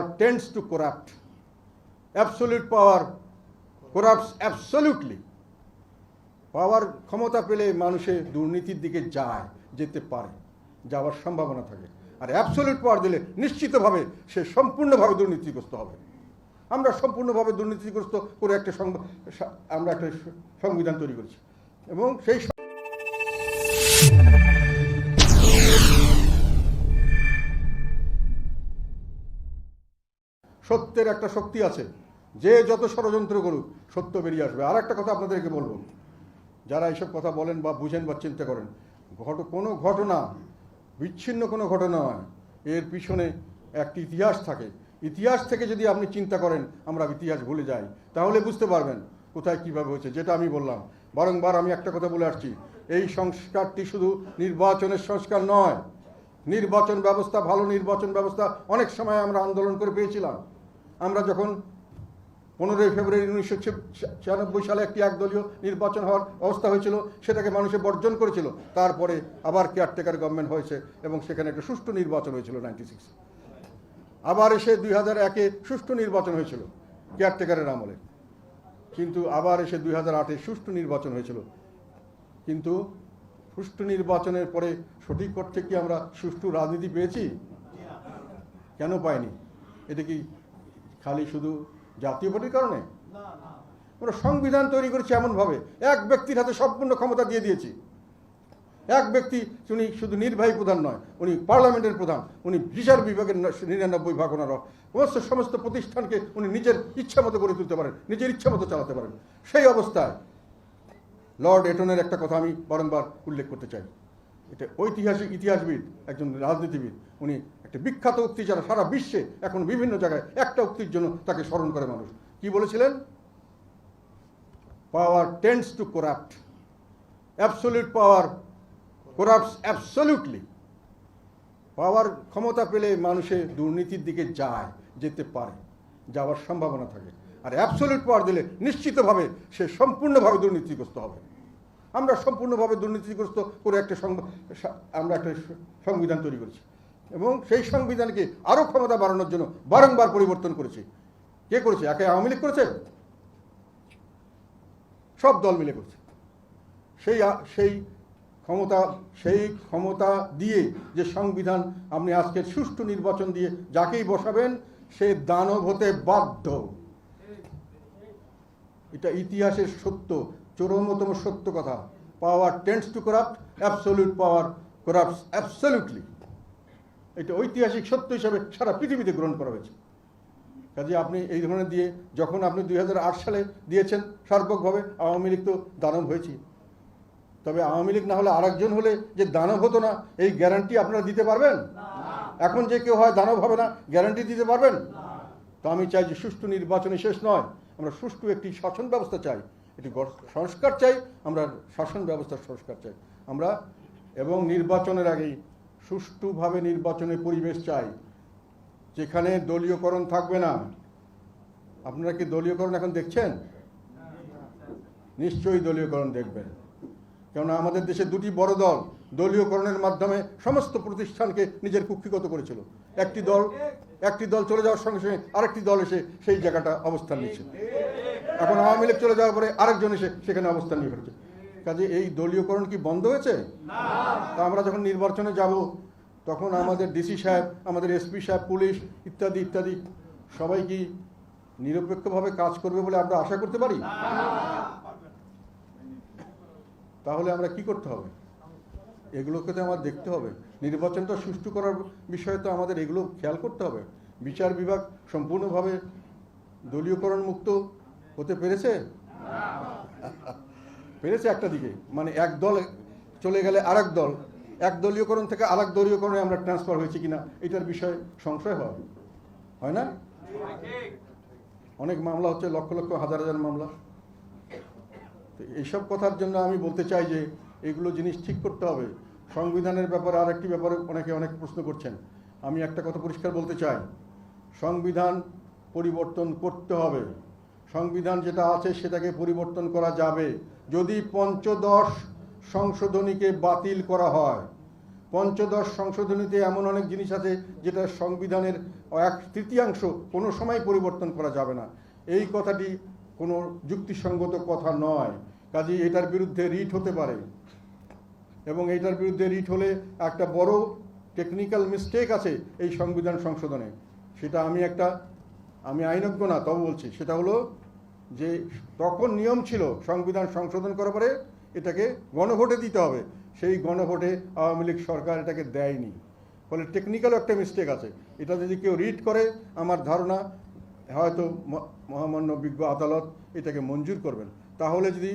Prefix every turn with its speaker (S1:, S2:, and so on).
S1: power tends to corrupt. Absolute power corrupts absolutely. পাওয়ার ক্ষমতা পেলে মানুষের দুর্নীতির দিকে যায়, যেতে পারে, যাওয়ার সম্ভাবনা থাকে আর অ্যাবসলিউট পাওয়ার দিলে নিশ্চিতভাবে সে সম্পূর্ণভাবে দুর্নীতিগ্রস্ত হবে আমরা সম্পূর্ণভাবে দুর্নীতিগ্রস্ত করে একটা আমরা একটা সংবিধান তৈরি করেছি এবং সেই সত্যের একটা শক্তি আছে। যে যত ষড়যন্ত্র করুক, সত্য বেরিয়ে আসবে। আর একটা কথা আপনাদেরকে বলব। যারা এইসব কথা বলেন বা বুঝেন বা চিন্তা করেন, ঘট, কোনো ঘটনা, বিচ্ছিন্ন কোনো ঘটনা নয়। এর পিছনে একটি ইতিহাস থাকে। ইতিহাস থেকে যদি আপনি চিন্তা করেন, আমরা ইতিহাস ভুলে যাই, তাহলে বুঝতে পারবেন কোথায় কীভাবে হয়েছে, যেটা আমি বললাম। বারংবার আমি একটা কথা বলে আসছি, এই সংস্কারটি শুধু নির্বাচনের সংস্কার নয়। নির্বাচন ব্যবস্থা, ভালো নির্বাচন ব্যবস্থা, অনেক সময় আমরা আন্দোলন করে পেয়েছিলাম। আমরা যখন পনেরোই ফেব্রুয়ারি উনিশশো ছিয়ানব্বই সালে একটি একদলীয় নির্বাচন হওয়ার অবস্থা হয়েছিল, সেটাকে মানুষে বর্জন করেছিল। তারপরে আবার কেয়ারটেকার গভর্নমেন্ট হয়েছে এবং সেখানে একটা সুষ্ঠু নির্বাচন হয়েছিল নাইনটি সিক্স আবার এসে দুই হাজার একে সুষ্ঠু নির্বাচন হয়েছিল কেয়ারটেকারের আমলে। কিন্তু আবার এসে দুই হাজার আটে সুষ্ঠু নির্বাচন হয়েছিল। কিন্তু সুষ্ঠু নির্বাচনের পরে সঠিক অর্থে কি আমরা সুষ্ঠু রাজনীতি পেয়েছি? কেন পাইনি? এটা কি খালি শুধু জাতীয় পার্টির কারণে? আমরা সংবিধান তৈরি করেছি এমনভাবে। এক ব্যক্তির হাতে সম্পূর্ণ ক্ষমতা দিয়ে দিয়েছি। এক ব্যক্তি উনি শুধু নির্বাহী প্রধান নয় উনি পার্লামেন্টের প্রধান উনি বিচার বিভাগের নিরানব্বই ভাগ ওনার সমস্ত সমস্ত প্রতিষ্ঠানকে উনি নিজের ইচ্ছা মতো করে তুলতে পারেন নিজের ইচ্ছা মতো চালাতে পারেন। সেই অবস্থায় লর্ড এটনের একটা কথা আমি বারংবার উল্লেখ করতে চাই। এটা ঐতিহাসিক ইতিহাসবিদ, একজন রাজনীতিবিদ। উনি একটা বিখ্যাত উক্তি যারা সারা বিশ্বে এখন বিভিন্ন জায়গায় একটা উক্তির জন্য তাকে স্মরণ করে মানুষ। কি বলেছিলেন? Power tends to corrupt absolute power corrupts absolutely power ক্ষমতা পেলে মানুষে দুর্নীতির দিকে যায়, যেতে পারে, যাওয়ার সম্ভাবনা থাকে। আর অ্যাবসলিউট পাওয়ার দিলে নিশ্চিতভাবে সে সম্পূর্ণভাবে দুর্নীতিগ্রস্ত হবে। আমরা সম্পূর্ণভাবে দুর্নীতিগ্রস্ত করে একটা আমরা একটা সংবিধান তৈরি করেছি। এবং সেই সংবিধানকে আরও ক্ষমতা বাড়ানোর জন্য বারংবার পরিবর্তন করেছি। কে করেছে? একে আওয়ামী লীগ করেছে? সব দল মিলে করছে। সেই সেই ক্ষমতা সেই ক্ষমতা দিয়ে যে সংবিধান আপনি আজকে সুষ্ঠু নির্বাচন দিয়ে যাকেই বসাবেন, সে দানব হতে বাধ্য। এটা ইতিহাসের সত্য। চরমতম সত্য কথা। Power tends to corrupt absolute power corrupts absolutely এটা ঐতিহাসিক সত্য হিসাবে সারা পৃথিবীতে গ্রহণ করা হয়েছে। কাজে আপনি এই ধরনের দিয়ে যখন আপনি দুই হাজার আট সালে দিয়েছেন সার্বকভাবে আওয়ামী লীগ তো দানব হয়েছি। তবে আওয়ামী লীগ না হলে আরেকজন হলে যে দানব হতো না এই গ্যারান্টি আপনারা দিতে পারবেন? এখন যে কেউ হয় দানব হবে না গ্যারান্টি দিতে পারবেন? তো আমি চাই যে সুষ্ঠু নির্বাচনে শেষ নয় আমরা সুষ্ঠু একটি শাসন ব্যবস্থা চাই। গঠ- সংস্কার চাই, আমরা শাসন ব্যবস্থার সংস্কার চাই। আমরা এবং নির্বাচনের আগেই সুষ্ঠুভাবে নির্বাচনের পরিবেশ চাই। যেখানে দলীয়করণ থাকবে না। আপনারা কি দলীয়করণ এখন দেখছেন? নিশ্চয়ই দলীয়করণ দেখবেন। কেননা আমাদের দেশে দুটি বড় দল দলীয়করণের মাধ্যমে সমস্ত প্রতিষ্ঠানকে নিজের কুক্ষিগত করেছিল। একটি দল একটি দল চলে যাওয়ার সঙ্গে সঙ্গে আরেকটি দল এসে সেই জায়গাটা অবস্থান নিচ্ছে এখন আওয়ামী লীগ চলে যাওয়ার পরে আরেকজন এসে সেখানে অবস্থান নিয়ে ফেলেছে। কাজে এই দলীয়করণ কি বন্ধ হয়েছে? তা আমরা যখন নির্বাচনে যাব তখন আমাদের ডিসি সাহেব আমাদের এসপি সাহেব পুলিশ ইত্যাদি ইত্যাদি সবাই কি নিরপেক্ষভাবে কাজ করবে বলে আমরা আশা করতে পারি? তাহলে আমরা কি করতে হবে? এগুলোকে তো আমার দেখতে হবে। নির্বাচনটা সুষ্ঠু করার বিষয়ে তো আমাদের এগুলো খেয়াল করতে হবে। বিচার বিভাগ সম্পূর্ণভাবে দলীয়করণ মুক্ত হতে পেরেছে? পেরেছে একটা দিকে। মানে এক দল চলে গেলে আরেক দল। এক দলীয়করণ থেকে আরেক দলীয়করণে আমরা ট্রান্সফার হয়েছি কিনা, এটার বিষয়ে সংশয় হয়। হয় না? অনেক মামলা হচ্ছে, লক্ষ লক্ষ, হাজার হাজার মামলা। এইসব কথার জন্য আমি বলতে চাই যে, এগুলো জিনিস ঠিক করতে হবে। সংবিধানের ব্যাপারে আরেকটি ব্যাপারে অনেকে অনেক প্রশ্ন করছেন। আমি একটা কথা পরিষ্কার বলতে চাই। সংবিধান পরিবর্তন করতে হবে। সংবিধান যেটা আছে সেটাকে পরিবর্তন করা যাবে। যদি পঞ্চদশ সংশোধনীকে বাতিল করা হয়, পঞ্চদশ সংশোধনীতে এমন অনেক জিনিস আছে যেটা সংবিধানের এক তৃতীয়াংশ কোনো সময় পরিবর্তন করা যাবে না। এই কথাটি কোনো যুক্তিসঙ্গত কথা নয়। কাজে এটার বিরুদ্ধে রিট হতে পারে। এবং এটার বিরুদ্ধে রিট হলে একটা বড় টেকনিক্যাল মিস্টেক আছে এই সংবিধান সংশোধনে। সেটা আমি একটা, আমি আইনজ্ঞ না, তবে বলছি, সেটা হলো যে তখন নিয়ম ছিল সংবিধান সংশোধন করার পরে এটাকে গণভোটে দিতে হবে। সেই গণভোটে আওয়ামী লীগ সরকার এটাকে দেয়নি। ফলে টেকনিক্যাল একটা মিস্টেক আছে। এটা যদি কেউ রিড করে, আমার ধারণা হয়তো মহামান্য বিজ্ঞ আদালত এটাকে মঞ্জুর করবেন। তাহলে যদি